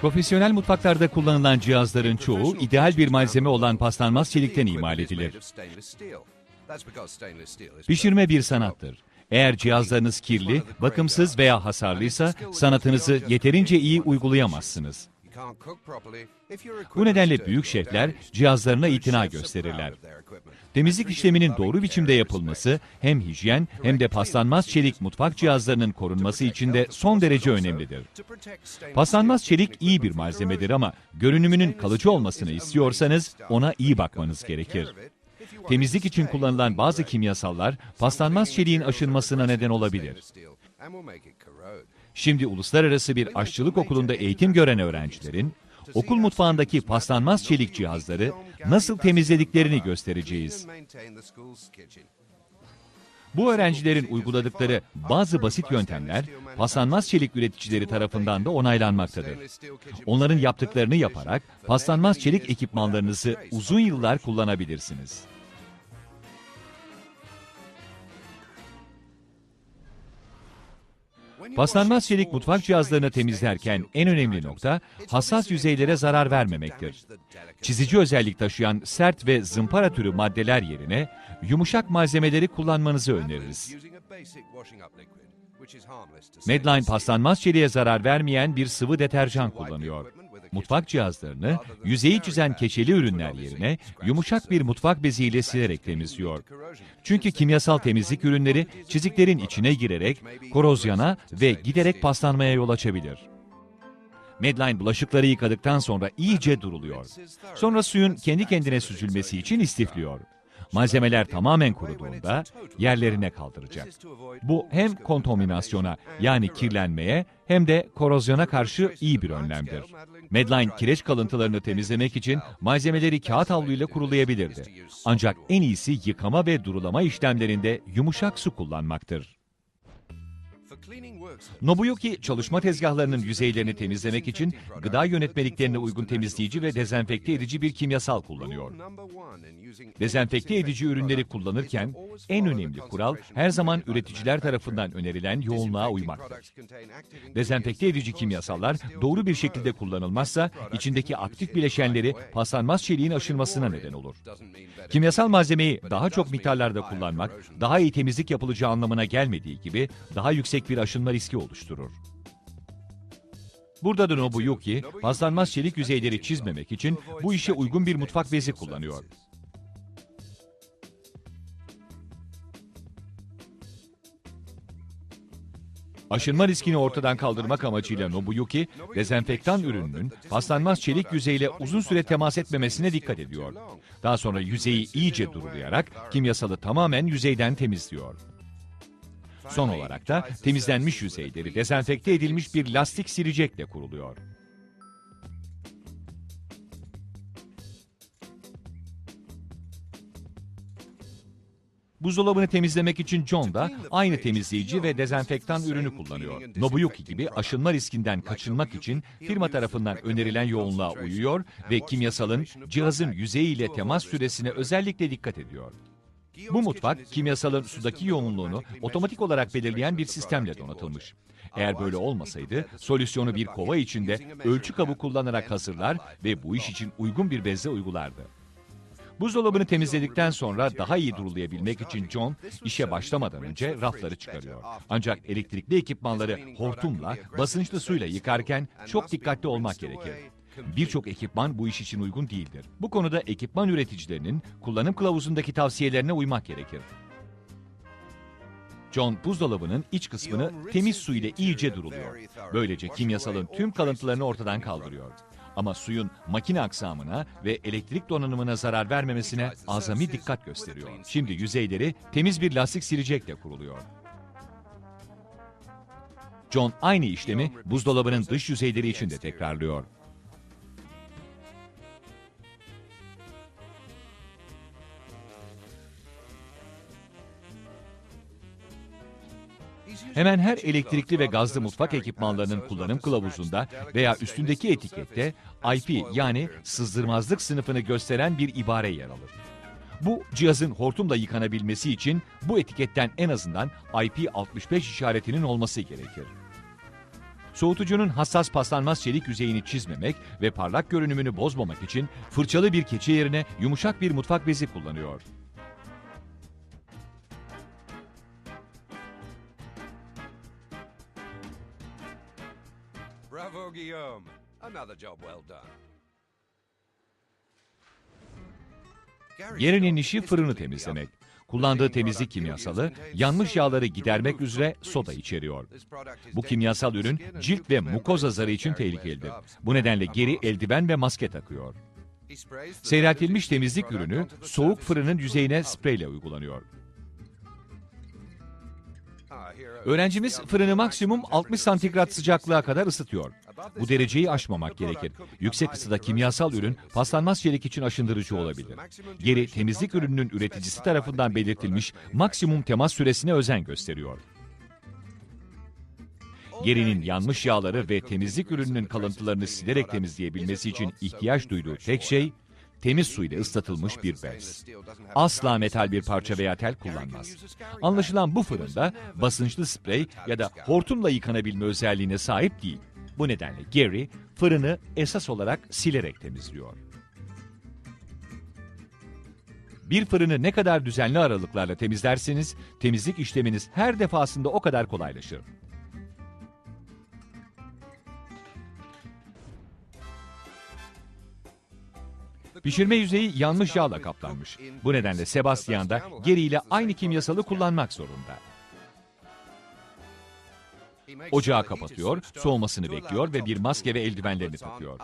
Profesyonel mutfaklarda kullanılan cihazların çoğu ideal bir malzeme olan paslanmaz çelikten imal edilir. Pişirme bir sanattır. Eğer cihazlarınız kirli, bakımsız veya hasarlıysa sanatınızı yeterince iyi uygulayamazsınız. Bu nedenle büyük şefler cihazlarına itina gösterirler. Temizlik işleminin doğru biçimde yapılması hem hijyen hem de paslanmaz çelik mutfak cihazlarının korunması için de son derece önemlidir. Paslanmaz çelik iyi bir malzemedir ama görünümünün kalıcı olmasını istiyorsanız ona iyi bakmanız gerekir. Temizlik için kullanılan bazı kimyasallar paslanmaz çeliğin aşınmasına neden olabilir. Şimdi uluslararası bir aşçılık okulunda eğitim gören öğrencilerin okul mutfağındaki paslanmaz çelik cihazları nasıl temizlediklerini göstereceğiz. Bu öğrencilerin uyguladıkları bazı basit yöntemler paslanmaz çelik üreticileri tarafından da onaylanmaktadır. Onların yaptıklarını yaparak paslanmaz çelik ekipmanlarınızı uzun yıllar kullanabilirsiniz. Paslanmaz çelik mutfak cihazlarını temizlerken en önemli nokta hassas yüzeylere zarar vermemektir. Çizici özellik taşıyan sert ve zımpara türü maddeler yerine yumuşak malzemeleri kullanmanızı öneririz. Medline paslanmaz çeliğe zarar vermeyen bir sıvı deterjan kullanıyor. Mutfak cihazlarını yüzeyi çizen keçeli ürünler yerine yumuşak bir mutfak beziyle silerek temizliyor. Çünkü kimyasal temizlik ürünleri çiziklerin içine girerek korozyona ve giderek paslanmaya yol açabilir. Medline bulaşıkları yıkadıktan sonra iyice duruluyor. Sonra suyun kendi kendine süzülmesi için istifliyor. Malzemeler tamamen kuruduğunda yerlerine kaldıracak. Bu hem kontaminasyona yani kirlenmeye hem de korozyona karşı iyi bir önlemdir. Medline kireç kalıntılarını temizlemek için malzemeleri kağıt havluyla kurulayabilirdi. Ancak en iyisi yıkama ve durulama işlemlerinde yumuşak su kullanmaktır. Nobuyuki çalışma tezgahlarının yüzeylerini temizlemek için gıda yönetmeliklerine uygun temizleyici ve dezenfekte edici bir kimyasal kullanıyor. Dezenfekte edici ürünleri kullanırken en önemli kural her zaman üreticiler tarafından önerilen yoğunluğa uymaktır. Dezenfekte edici kimyasallar doğru bir şekilde kullanılmazsa içindeki aktif bileşenleri paslanmaz çeliğin aşınmasına neden olur. Kimyasal malzemeyi daha çok miktarlarda kullanmak daha iyi temizlik yapılacağı anlamına gelmediği gibi daha yüksek bir aşınma riski oluşturur. Burada da Nobuyuki, paslanmaz çelik yüzeyleri çizmemek için bu işe uygun bir mutfak bezi kullanıyor. Aşınma riskini ortadan kaldırmak amacıyla Nobuyuki, dezenfektan ürününün paslanmaz çelik yüzeyle uzun süre temas etmemesine dikkat ediyor. Daha sonra yüzeyi iyice durulayarak kimyasalı tamamen yüzeyden temizliyor. Son olarak da temizlenmiş yüzeyleri dezenfekte edilmiş bir lastik silecekle kuruluyor. Buzdolabını temizlemek için John da aynı temizleyici ve dezenfektan ürünü kullanıyor. Nobuyuki gibi aşınma riskinden kaçınmak için firma tarafından önerilen yoğunluğa uyuyor ve kimyasalın cihazın yüzeyiyle temas süresine özellikle dikkat ediyor. Bu mutfak, kimyasalın sudaki yoğunluğunu otomatik olarak belirleyen bir sistemle donatılmış. Eğer böyle olmasaydı, solüsyonu bir kova içinde ölçü kabı kullanarak hazırlar ve bu iş için uygun bir bezle uygulardı. Buzdolabını temizledikten sonra daha iyi durulayabilmek için John, işe başlamadan önce rafları çıkarıyor. Ancak elektrikli ekipmanları hortumla, basınçlı suyla yıkarken çok dikkatli olmak gerekir. Birçok ekipman bu iş için uygun değildir. Bu konuda ekipman üreticilerinin kullanım kılavuzundaki tavsiyelerine uymak gerekir. John buzdolabının iç kısmını temiz su ile iyice duruluyor. Böylece kimyasalın tüm kalıntılarını ortadan kaldırıyor. Ama suyun makine aksamına ve elektrik donanımına zarar vermemesine azami dikkat gösteriyor. Şimdi yüzeyleri temiz bir lastik silecekle kuruluyor. John aynı işlemi buzdolabının dış yüzeyleri için de tekrarlıyor. Hemen her elektrikli ve gazlı mutfak ekipmanlarının kullanım kılavuzunda veya üstündeki etikette IP yani sızdırmazlık sınıfını gösteren bir ibare yer alır. Bu cihazın hortumla yıkanabilmesi için bu etiketten en azından IP65 işaretinin olması gerekir. Soğutucunun hassas paslanmaz çelik yüzeyini çizmemek ve parlak görünümünü bozmamak için fırçalı bir keçi yerine yumuşak bir mutfak bezi kullanıyor. Bravo, Guillaume. Another job well done. Gary'nin işi fırını temizlemek. Kullandığı temizlik kimyasalı yanmış yağları gidermek üzere soda içeriyor. Bu kimyasal ürün cilt ve mukoza zarı için tehlikelidir. Bu nedenle geri eldiven ve maske takıyor. Seyreltilmiş temizlik ürünü soğuk fırının yüzeyine spreyle uygulanıyor. Öğrencimiz fırını maksimum 60 santigrat sıcaklığa kadar ısıtıyor. Bu dereceyi aşmamak gerekir. Yüksek ısıda kimyasal ürün paslanmaz çelik için aşındırıcı olabilir. Geri temizlik ürününün üreticisi tarafından belirtilmiş maksimum temas süresine özen gösteriyor. Gerinin yanmış yağları ve temizlik ürününün kalıntılarını silerek temizleyebilmesi için ihtiyaç duyduğu tek şey temiz su ile ıslatılmış bir bez. Asla metal bir parça veya tel kullanmaz. Anlaşılan bu fırında basınçlı sprey ya da hortumla yıkanabilme özelliğine sahip değil. Bu nedenle Gary fırını esas olarak silerek temizliyor. Bir fırını ne kadar düzenli aralıklarla temizlerseniz temizlik işleminiz her defasında o kadar kolaylaşır. Pişirme yüzeyi yanmış yağla kaplanmış. Bu nedenle Sebastian da Gary ile aynı kimyasalı kullanmak zorunda. Ocağı kapatıyor, soğumasını bekliyor ve bir maske ve eldivenlerini takıyor.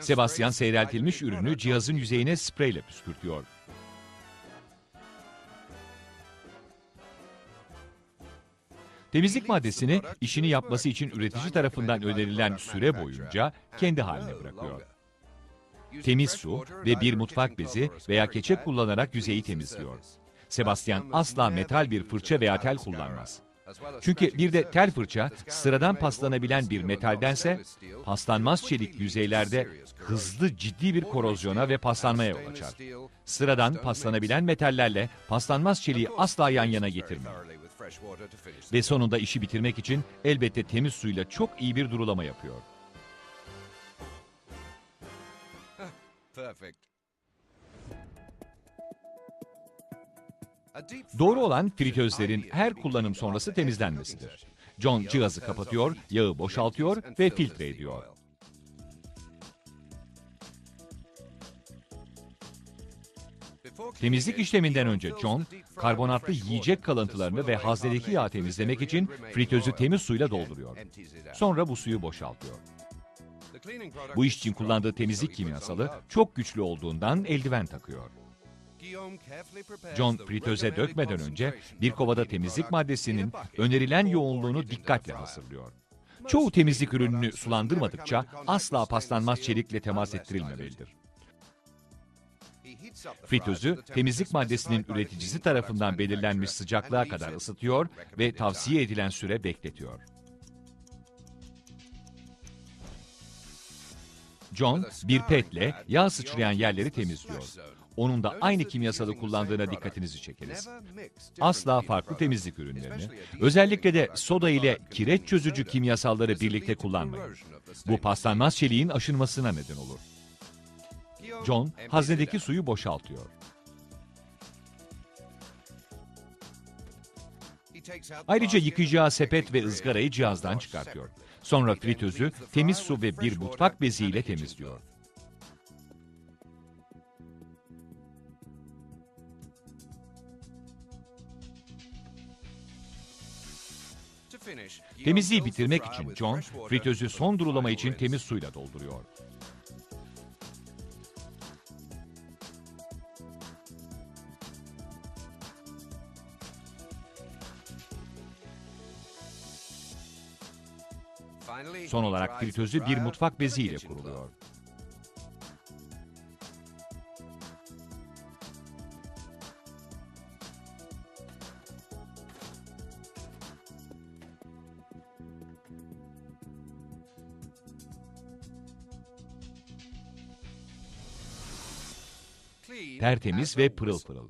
Sebastian seyreltilmiş ürünü cihazın yüzeyine spreyle püskürtüyor. Temizlik maddesini işini yapması için üretici tarafından önerilen süre boyunca kendi haline bırakıyor. Temiz su ve bir mutfak bezi veya keçe kullanarak yüzeyi temizliyor. Sebastian asla metal bir fırça veya tel kullanmaz. Çünkü bir de tel fırça sıradan paslanabilen bir metaldense paslanmaz çelik yüzeylerde hızlı ciddi bir korozyona ve paslanmaya yol açar. Sıradan paslanabilen metallerle paslanmaz çeliği asla yan yana getirmeyin. Ve sonunda işi bitirmek için elbette temiz suyla çok iyi bir durulama yapıyor. Doğru olan fritözlerin her kullanım sonrası temizlenmesidir. John cihazı kapatıyor, yağı boşaltıyor ve filtre ediyor. Temizlik işleminden önce John, karbonatlı yiyecek kalıntılarını ve haznedeki yağı temizlemek için fritözü temiz suyla dolduruyor. Sonra bu suyu boşaltıyor. Bu iş için kullandığı temizlik kimyasalı çok güçlü olduğundan eldiven takıyor. John fritöze dökmeden önce bir kovada temizlik maddesinin önerilen yoğunluğunu dikkatle hazırlıyor. Çoğu temizlik ürününü sulandırmadıkça asla paslanmaz çelikle temas ettirilmemelidir. Fritözü temizlik maddesinin üreticisi tarafından belirlenmiş sıcaklığa kadar ısıtıyor ve tavsiye edilen süre bekletiyor. John bir petle yağ sıçrayan yerleri temizliyor. Onun da aynı kimyasalı kullandığına dikkatinizi çekeriz. Asla farklı temizlik ürünlerini, özellikle de soda ile kireç çözücü kimyasalları birlikte kullanmayın. Bu paslanmaz çeliğin aşınmasına neden olur. John, haznedeki suyu boşaltıyor. Ayrıca yıkayacağı sepet ve ızgarayı cihazdan çıkartıyor. Sonra fritözü temiz su ve bir mutfak beziyle temizliyor. Temizliği bitirmek için John, fritözü son durulama için temiz suyla dolduruyor. Son olarak fritözü bir mutfak beziyle kuruluyor. Tertemiz ve pırıl pırıl.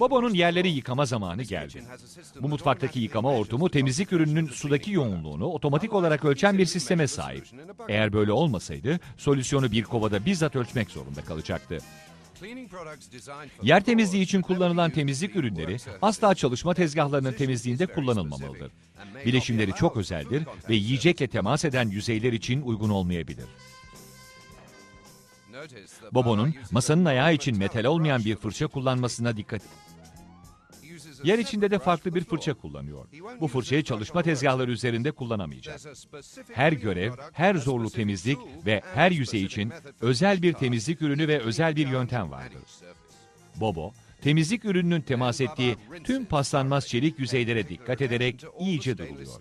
Bobo'nun yerleri yıkama zamanı geldi. Bu mutfaktaki yıkama hortumu temizlik ürününün sudaki yoğunluğunu otomatik olarak ölçen bir sisteme sahip. Eğer böyle olmasaydı solüsyonu bir kovada bizzat ölçmek zorunda kalacaktı. Yer temizliği için kullanılan temizlik ürünleri asla çalışma tezgahlarının temizliğinde kullanılmamalıdır. Bileşimleri çok özeldir ve yiyecekle temas eden yüzeyler için uygun olmayabilir. Bobo'nun masanın ayağı için metal olmayan bir fırça kullanmasına dikkat Yer içinde de farklı bir fırça kullanıyor. Bu fırçayı çalışma tezgahları üzerinde kullanamayacak. Her görev, her zorlu temizlik ve her yüzey için özel bir temizlik ürünü ve özel bir yöntem vardır. Bobo, temizlik ürününün temas ettiği tüm paslanmaz çelik yüzeylere dikkat ederek iyice duruluyor.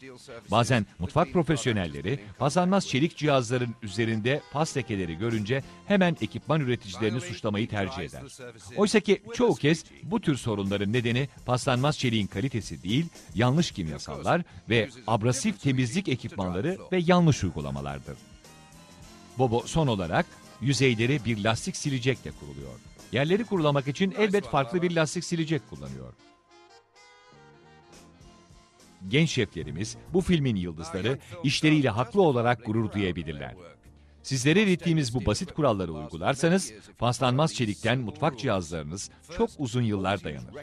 Bazen mutfak profesyonelleri paslanmaz çelik cihazların üzerinde pas lekeleri görünce hemen ekipman üreticilerini suçlamayı tercih eder. Oysa ki çoğu kez bu tür sorunların nedeni paslanmaz çeliğin kalitesi değil, yanlış kimyasallar ve abrasif temizlik ekipmanları ve yanlış uygulamalardır. Bobo son olarak yüzeyleri bir lastik silecekle kuruluyor. Yerleri kurulamak için elbet farklı bir lastik silecek kullanıyor. Genç şeflerimiz, bu filmin yıldızları, işleriyle haklı olarak gurur duyabilirler. Sizlere ilettiğimiz bu basit kuralları uygularsanız, paslanmaz çelikten mutfak cihazlarınız çok uzun yıllar dayanır.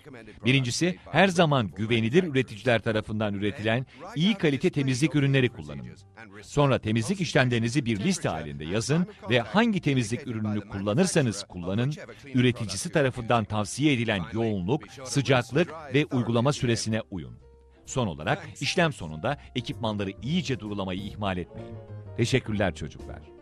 Birincisi, her zaman güvenilir üreticiler tarafından üretilen iyi kalite temizlik ürünleri kullanın. Sonra temizlik işlemlerinizi bir liste halinde yazın ve hangi temizlik ürününü kullanırsanız kullanın, üreticisi tarafından tavsiye edilen yoğunluk, sıcaklık ve uygulama süresine uyun. Son olarak işlem sonunda ekipmanları iyice durulamayı ihmal etmeyin. Teşekkürler çocuklar.